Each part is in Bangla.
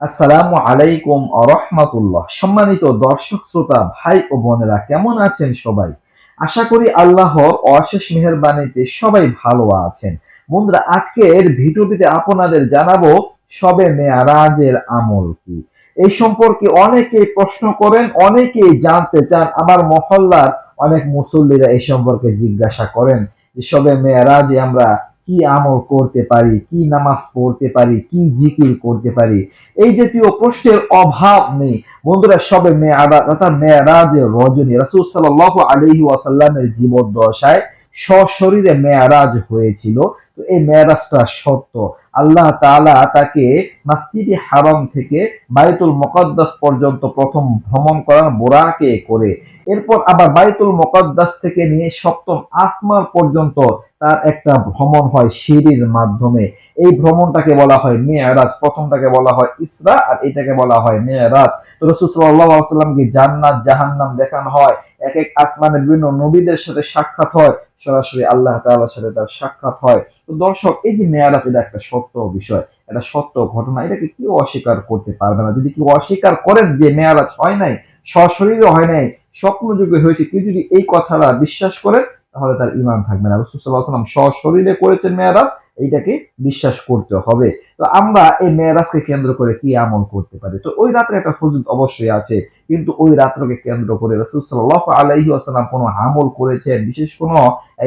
আসসালামু আলাইকুম রহমাতুল্লাহ। সম্মানিত দর্শক, শ্রোতা, ভাই ও বোনেরা, কেমন আছেন সবাই? আশা করি আল্লাহর অশেষ মেহেরবানিতে সবাই ভালো আছেন। বন্ধুরা, আজকের ভিডিওটিতে আপনাদের জানাব সবে মেয়ারাজের আমল কি? এই সম্পর্কে অনেকেই প্রশ্ন করেন, অনেকেই জানতে চান। আমার মহল্লার অনেক মুসল্লিরা এই সম্পর্কে জিজ্ঞাসা করেন যে সবে মেয়ারাজে আমরা কি আমল করতে পারি, কি নামাজ পড়তে পারি, কি জিকির করতে পারি, এই জাতীয় প্রশ্নের অভাব নেই। বন্ধুরা, সবে মেয়ারাজ অর্থাৎ মেয়ারাজের রজনী। রাসুল সাল্লাল্লাহু আলহি ওয়াসাল্লামের জীবদ্দশায় সশরীরে মেয়ারাজ হয়েছিল। তো এই মেয়ারাজটা সত্য। আল্লাহ তাআলা তাকে মসজিদে হারাম থেকে বাইতুল মুকদ্দাস পর্যন্ত প্রথম ভ্রমণ করার বোরাকে করে। এরপর আবার বাইতুল মুকদ্দাস থেকে নিয়ে সপ্তম আসমান পর্যন্ত তার একটা ভ্রমণ হয় সিঁড়ির মাধ্যমে। এই ভ্রমণটাকে বলা হয় মেয়ারাজ প্রথমটাকে বলা হয় ইসরা আর এটাকে বলা হয় মেয়ারাজ সাল্লাহ জান্নাত, জাহান্নাম দেখানো হয়, এক এক আসমানের বিভিন্ন নবীদের সাথে সাক্ষাৎ হয়, সরাসরি আল্লাহ তাআলার সাথে তার সাক্ষাৎ হয়। তো দর্শক, এই যে মেয়ারাজ এটা একটা সত্য বিষয়। এটা সত্য ঘটনা, এটাকে কেউ অস্বীকার করতে পারবে না। যদি কেউ অস্বীকার করেন যে মেয়ারাজ হয় নাই সশরীরে হয় নাই স্বপ্ন যুগে হয়েছে, কেউ যদি এই কথাটা বিশ্বাস করেন, তাহলে তার ইমান থাকবে না। সশরীরে করেছেন মেয়ারাজ এইটাকে বিশ্বাস করতে হবে। তো আমরা এই মেয়েরাজকে কেন্দ্র করে কি আমল করতে পারি? তো ওই রাত্রে একটা ফজিলত অবশ্যই আছে। কিন্তু ওই রাত্রকে কেন্দ্র করে রসুল সাল্লাহ আলাইহি আসালাম কোনো আমল করেছেন, বিশেষ কোনো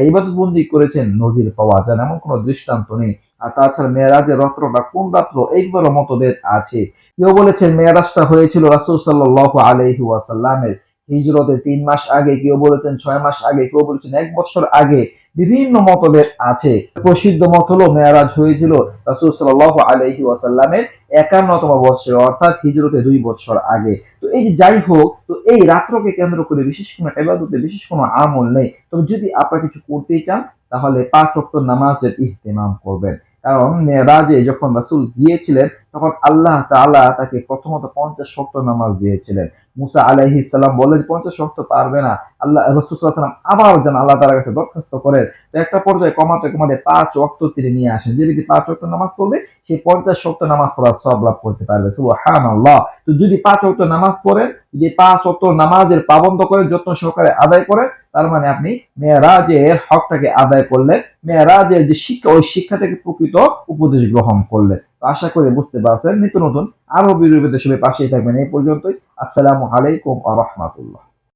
ইবাদতবন্দি করেছেন, নজির পাওয়া যায় এমন কোনো দৃষ্টান্ত নেই। আর তাছাড়া মেয়েরাজের রত্নটা কোন রাত্র এইবারও মতভেদ আছে? কেউ বলেছেন মেয়েরাজটা হয়েছিল রাসুল সাল্লাহ আলাইহি ওয়াসাল্লামের হিজরতে তিন মাস আগে, কেউ বলেছেন ছয় মাস আগে, কেউ বলেছেন এক বছর আগে। বিভিন্ন মতভেদ আছে। প্রসিদ্ধ মত হলো মেয়ারাজ হয়েছিল রাসুল সাল্লাহ আলহি ওয়াসাল্লামের একান্নতম বৎসরে, অর্থাৎ হিজরতে দুই বছর আগে। তো এই যাই হোক, তো এই রাত্রকে কেন্দ্র করে বিশেষ কোনো এবাদতে বিশেষ কোনো আমল নেই। তবে যদি আপনারা কিছু করতেই চান, তাহলে পাঁচ অক্ট নামাজের ইহতেমাম করবেন। কারণ মেয়েরাজে যখন রাসুল গিয়েছিলেন তখন আল্লাহ তাআলা তাকে প্রথমত পঞ্চাশ শক্ত নামাজ দিয়েছিলেন। মুসা আলাইহি সাল্লাম বলে যে, পঞ্চাশ শক্ত পারবে না। আল্লাহ, রসুল সাল্লাম আবার যেন আল্লাহ তাআলার কাছে দরখাস্ত করে একটা পর্যায়ে কমাতে কমাতে পাঁচ ওয়াক্ত তিনি নিয়ে আসেন। যে ব্যক্তি পাঁচ ওয়াক্ত নামাজ পড়বে সেই পঞ্চাশ শক্ত নামাজ পড়ার সব লাভ করতে পারবে। সুবহানাল্লাহ। তো যদি পাঁচ ওয়াক্ত নামাজ পড়েন, যদি পাঁচ ওয়াক্ত নামাজের পাবন্ধ করেন, যত্ন সহকারে আদায় করেন, তার মানে আপনি মেয়েরাজের হকটাকে আদায় করলেন। মেয়েরাজের যে শিক্ষা, ওই শিক্ষা থেকে প্রকৃত উপদেশ গ্রহণ করলেন। আশা করে বুঝতে পারছেন। নিত্য নতুন আরও বিরোধী সবাই পাশেই থাকবেন। এই পর্যন্তই। আসসালামু আলাইকুম আ রহমাতুল্লাহ।